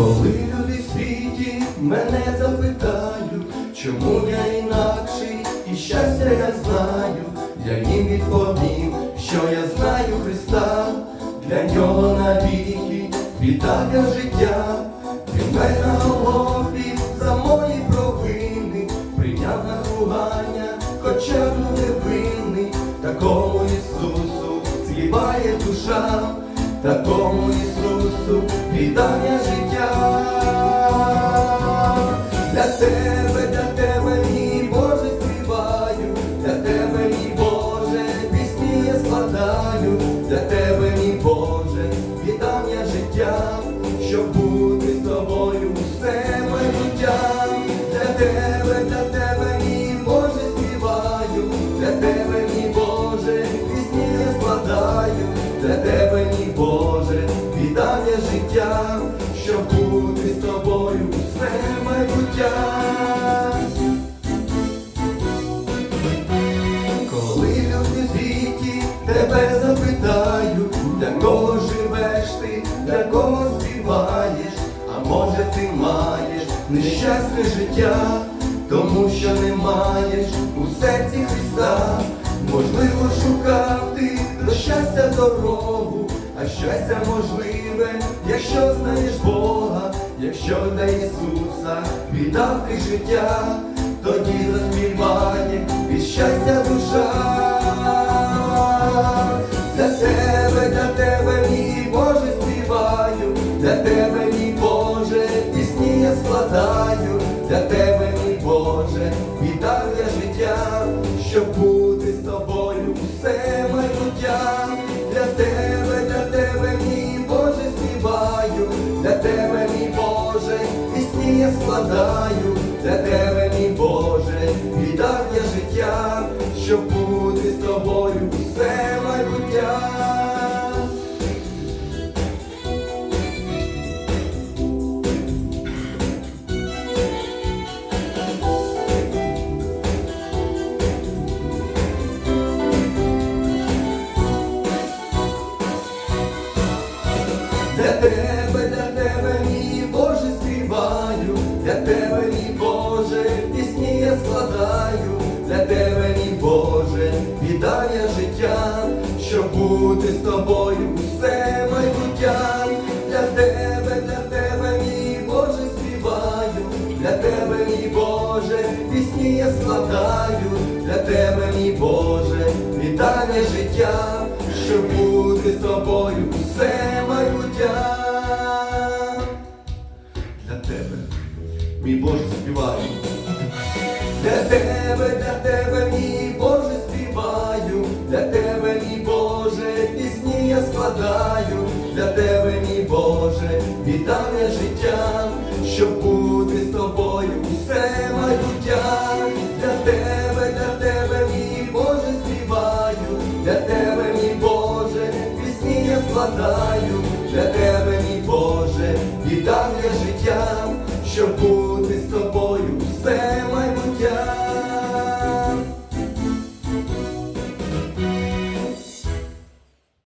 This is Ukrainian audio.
Коли люди в світі мене запитають, чому я інакший і щастя я знаю, я їм відповім, що я знаю Христа, для нього навіки віддав життя, він мене на голові за мої провини, прийняв на ругання, хоча був невинний, такому Ісусу співає душа, такому Ісусу віддав я життя. Я життя, щоб бути з тобою все майбуття. Коли люди світі тебе запитають, для кого живеш ти, для кого співаєш, а може ти маєш нещасне життя, тому що не маєш у серці Христа, можливо, шукав ти до щастя дорогу, а щастя можливе, якщо для Ісуса віддав ти життя, тоді заспіває від щастя душа. Складаю, для тебе, Боже, віддав життя, щоб бути з тобою все майбуття. Для тебе, для тебе, мій Боже, співаю, для тебе, мій Боже, пісні я складаю, для тебе, мій Боже, віддав життя, щоб бути з тобою все майбуття. Для тебе, мій Боже, співаю. Для тебе, для тебе, мій для тебе, мій Боже, вітання життя, щоб бути з тобою. Усе майбуття. Для тебе, для тебе, мій Боже, співаю, для тебе, мій Боже, пісні я складаю, для тебе, мій Боже, вітання життя, щоб бути